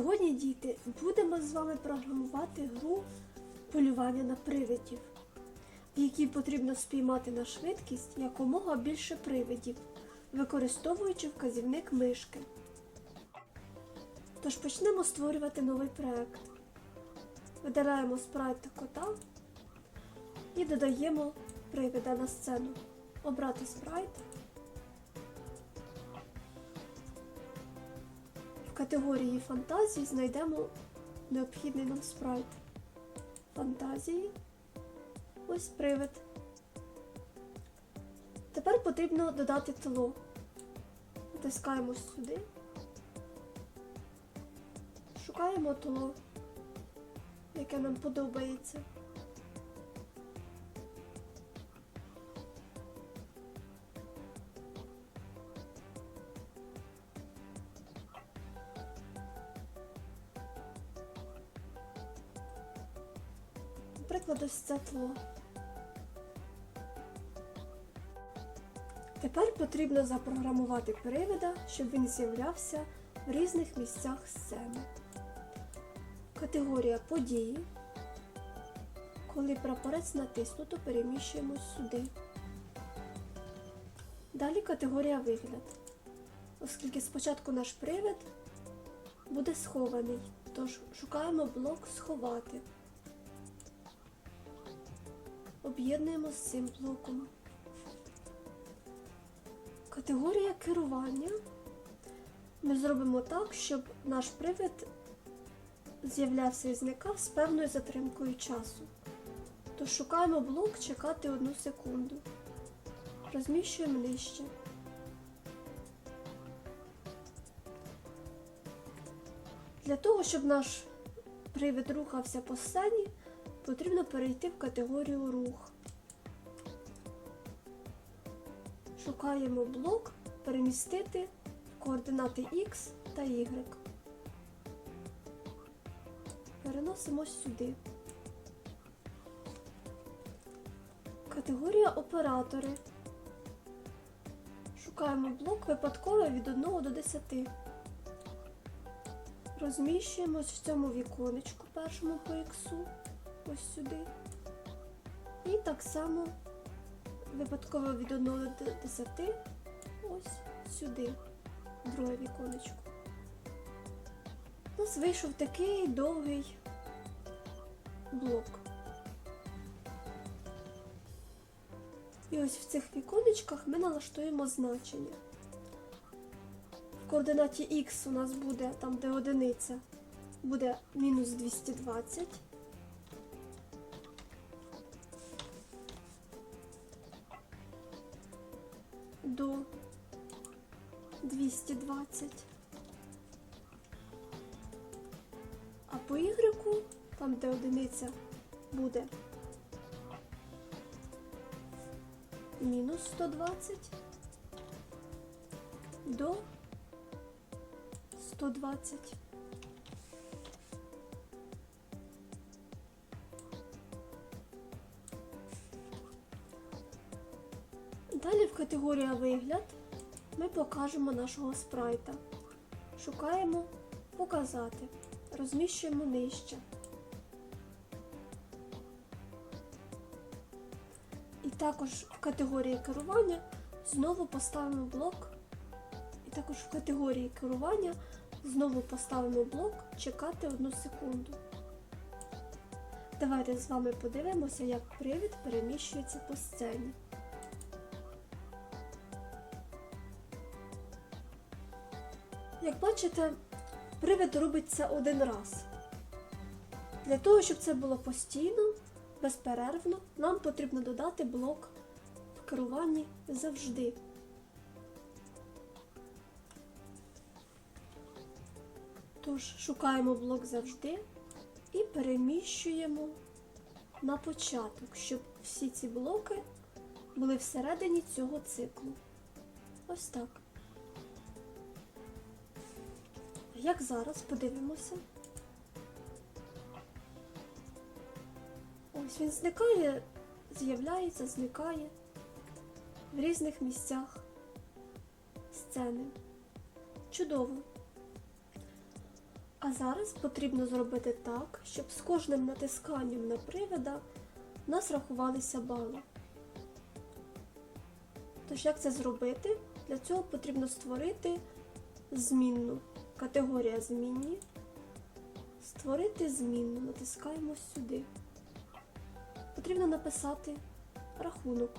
Сьогодні, діти, будемо з вами програмувати гру полювання на привидів, в якій потрібно спіймати на швидкість якомога більше привидів, використовуючи вказівник мишки. Тож почнемо створювати новий проект. Видаляємо спрайт та кота і додаємо привида на сцену. Обрати спрайт. Категорії фантазії знайдемо необхідний нам спрайт. Фантазії. Ось привид. Тепер потрібно додати тло. Натискаємо сюди. Шукаємо тло, яке нам подобається. Наприклад, ось це. Тепер потрібно запрограмувати привида, щоб він з'являвся в різних місцях сцени. Категорія події. Коли прапорець натиснуто, переміщуємось сюди. Далі категорія вигляд. Оскільки спочатку наш привид буде схований, тож шукаємо блок сховати. Об'єднуємо з цим блоком. Категорія керування. Ми зробимо так, щоб наш привид з'являвся і зникав з певною затримкою часу. Тож шукаємо блок чекати одну секунду. Розміщуємо нижче. Для того, щоб наш привид рухався по сцені, потрібно перейти в категорію рух. Шукаємо блок перемістити координати X та Y. Переносимо сюди. Категорія оператори. Шукаємо блок випадково від 1 до 10. Розміщуємось в цьому віконечку першому по X, ось сюди. І так само випадково від 1 до 10 ось сюди, друге віконечко. У нас вийшов такий довгий блок. І ось в цих віконечках ми налаштуємо значення. В координаті Х у нас буде, там де одиниця, буде мінус 220. 220. А по Y, там де одиниця буде мінус 120 до 120. Далі в категорія вигляд ми покажемо нашого спрайта. Шукаємо показати, розміщуємо нижче. І також в категорії керування знову поставимо блок. І також в категорії керування знову поставимо блок чекати одну секунду. Давайте з вами подивимося, як привід переміщується по сцені. Бачите, привид робиться один раз. Для того, щоб це було постійно, безперервно, нам потрібно додати блок в керуванні завжди. Тож шукаємо блок завжди і переміщуємо на початок, щоб всі ці блоки були всередині цього циклу. Ось так. Як зараз подивимося. Ось він зникає, з'являється, зникає в різних місцях сцени. Чудово. А зараз потрібно зробити так, щоб з кожним натисканням на привода у нас рахувалися бали. Тож, як це зробити? Для цього потрібно створити змінну. Категорія змінні. Створити змінну. Натискаємо сюди. Потрібно написати рахунок.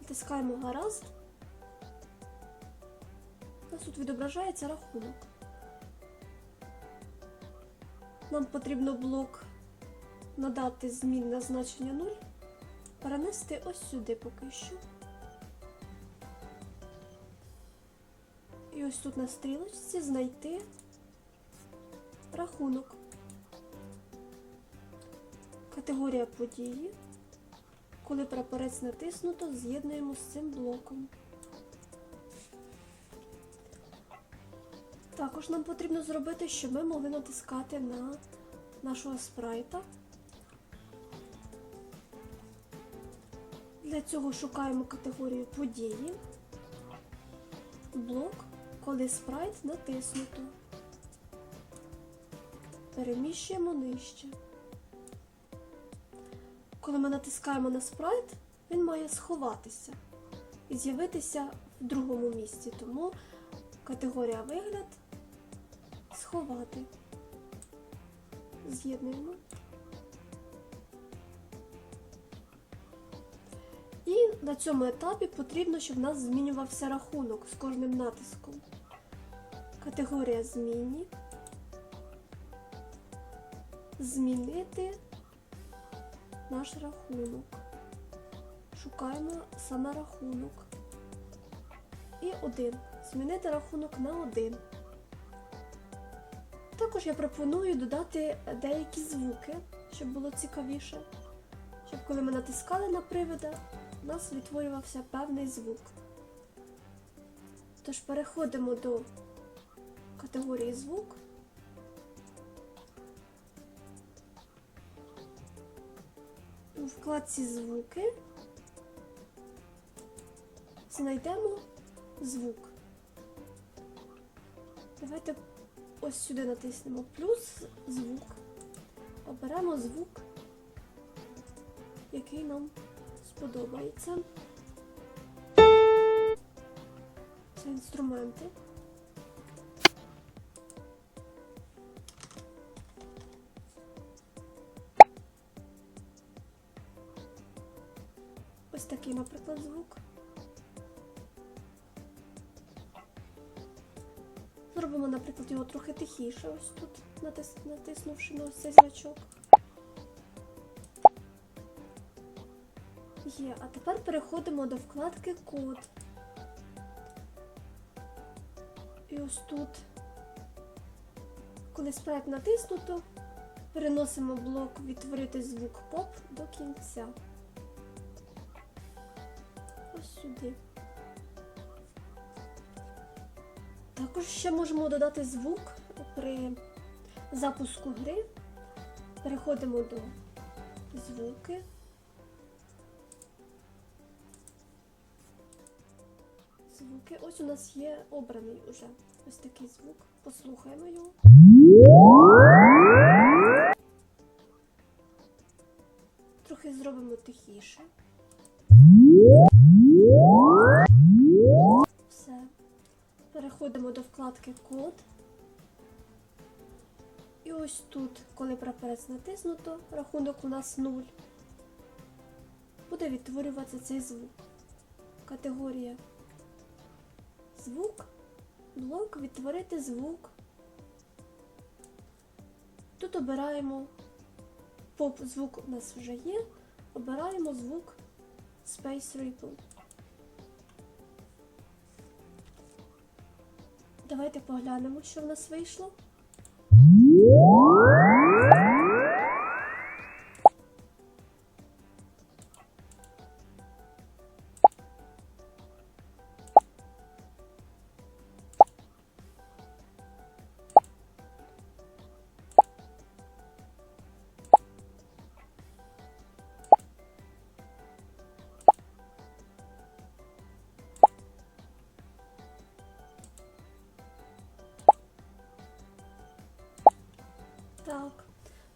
Натискаємо гаразд. Нас тут відображається рахунок. Нам потрібно блок надати змінне значення 0, перенести ось сюди поки що. Ось тут на стрілочці знайти рахунок. Категорія події. Коли прапорець натиснуто, з'єднуємо з цим блоком. Також нам потрібно зробити, щоб ми могли натискати на нашого спрайта. Для цього шукаємо категорію події, блок, коли спрайт натиснуто. Переміщуємо нижче. Коли ми натискаємо на спрайт, він має сховатися і з'явитися в другому місці. Тому категорія вигляд сховати. З'єднуємо. І на цьому етапі потрібно, щоб в нас змінювався рахунок з кожним натиском. Категорія змінні. Змінити наш рахунок. Шукаємо саме рахунок. І один. Змінити рахунок на один. Також я пропоную додати деякі звуки, щоб було цікавіше. Щоб коли ми натискали на привода, у нас відтворювався певний звук. Тож переходимо до категорії звук. У вкладці звуки знайдемо звук. Давайте ось сюди натиснемо плюс звук. Оберемо звук, який нам сподобається. Це інструменти. Тихіше, ось тут, натис... натиснувши на цей значок. Є, а тепер переходимо до вкладки Код. І ось тут, коли спрайт натиснуто, переносимо блок Відтворити звук поп до кінця. Ось сюди. Також ще можемо додати звук при запуску гри. Переходимо до звуки. Звуки. Ось у нас є обраний уже ось такий звук. Послухаємо його. Трохи зробимо тихіше. Все. Переходимо до вкладки Код. І ось тут, коли прапорець натиснуто, рахунок у нас 0. Буде відтворюватися цей звук. Категорія звук, блок, відтворити звук. Тут обираємо поп звук у нас вже є. Обираємо звук Space Ripple. Давайте поглянемо, що в нас вийшло. Música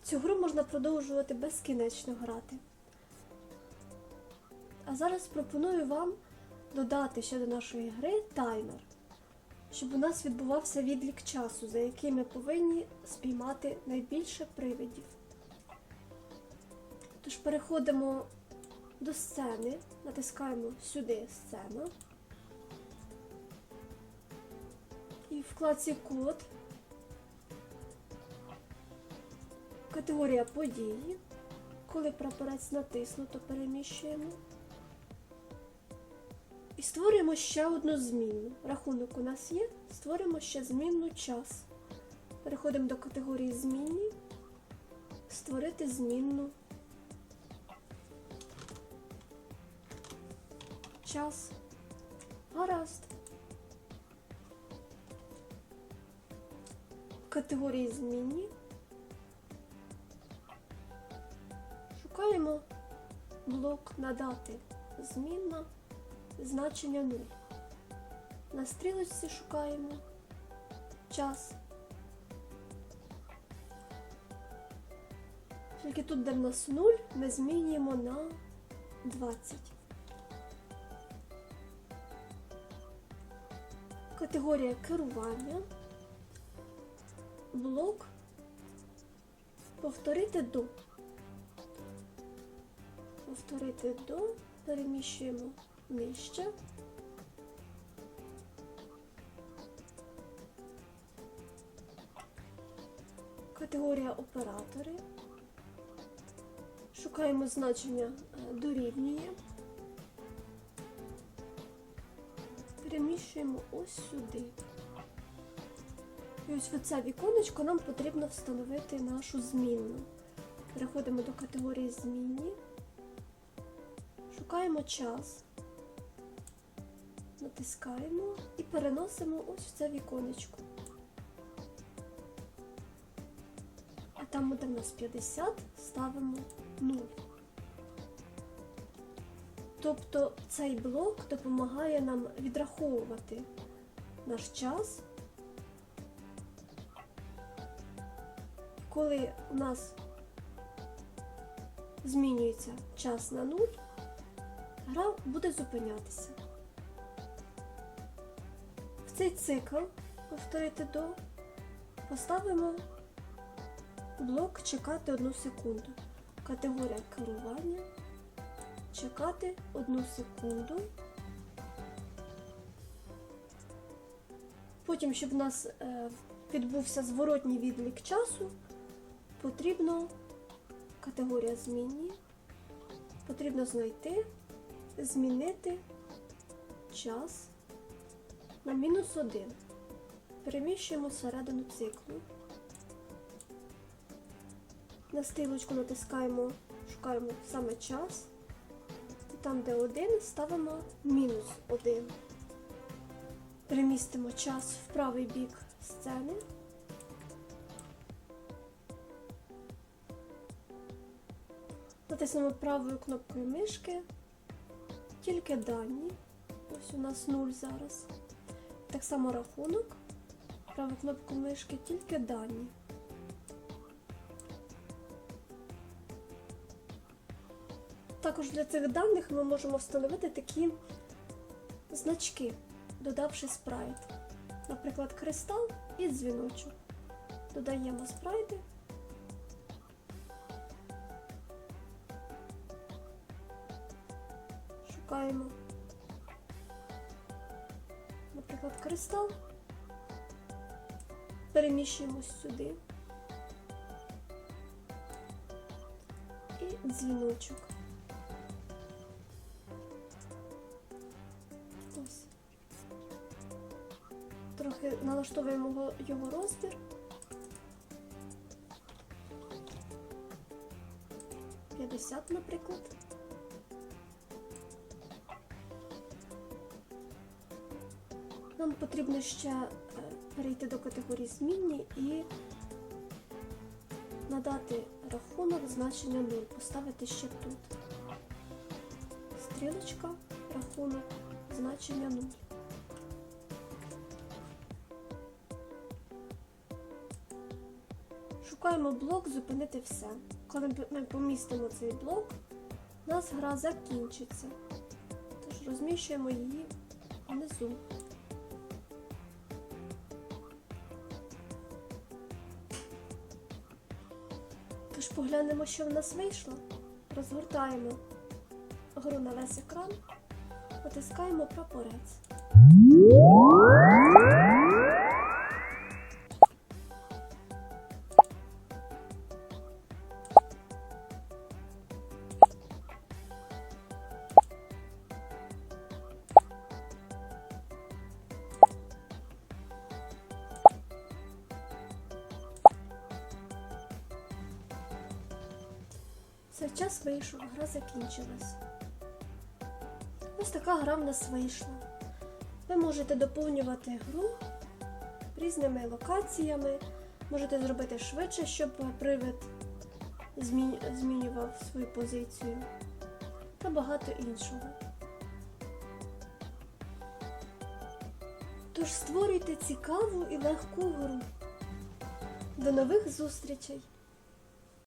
цю гру можна продовжувати безкінечно грати. А зараз пропоную вам додати ще до нашої гри таймер, щоб у нас відбувався відлік часу, за який ми повинні спіймати найбільше привидів. Тож переходимо до сцени, натискаємо сюди сцена. І в вкладці код. Категорія події. Коли прапорець натиснуто, переміщуємо. І створюємо ще одну змінну. Рахунок у нас є. Створимо ще змінну час. Переходимо до категорії змінні. Створити змінну. Час. Гаразд. В категорії змінні. Шукаємо блок надати. Змінна значення 0. На стрілочці шукаємо час. Тільки тут, де в нас 0, ми змінюємо на 20. Категорія керування. Блок. Повторити до. Повторити до. Переміщуємо нижче. Категорія оператори. Шукаємо значення е, дорівнює. Переміщуємо ось сюди. І ось в це віконечко нам потрібно встановити нашу змінну. Переходимо до категорії змінні. Шукаємо час, натискаємо і переносимо ось в це віконечко. А там, де в нас 50, ставимо 0. Тобто цей блок допомагає нам відраховувати наш час. Коли у нас змінюється час на 0, гра буде зупинятися. В цей цикл повторити до поставимо блок чекати 1 секунду. Категорія керування. Чекати 1 секунду. Потім, щоб у нас е, відбувся зворотній відлік часу, потрібно категорія змінні. Потрібно знайти змінити час на мінус 1. Переміщуємо всередину циклу. На стрілочку натискаємо, шукаємо саме час. І там, де 1, ставимо мінус 1. Перемістимо час в правий бік сцени. Натиснемо правою кнопкою мишки тільки дані. Ось у нас 0 зараз. Так само рахунок. Праву кнопку мишки тільки дані. Також для цих даних ми можемо встановити такі значки, додавши спрайт. Наприклад, кристал і дзвіночок. Додаємо спрайти. Шукаємо, наприклад, кристал, переміщуємось сюди і дзвіночок. Ось. Трохи налаштовуємо його, розмір. П'ятдесят, наприклад. Потрібно ще е, перейти до категорії змінні і надати рахунок значення 0, поставити ще тут. Стрілочка, рахунок, значення 0. Шукаємо блок зупинити все. Коли ми помістимо цей блок, у нас гра закінчиться. Тож розміщуємо її внизу. Тож поглянемо, що в нас вийшло. Розгортаємо гру на весь екран, потискаємо прапорець. Все, час вийшов, гра закінчилась. Ось така гра в нас вийшла. Ви можете доповнювати гру різними локаціями, можете зробити швидше, щоб привид змінював свою позицію та багато іншого. Тож створюйте цікаву і легку гру. До нових зустрічей!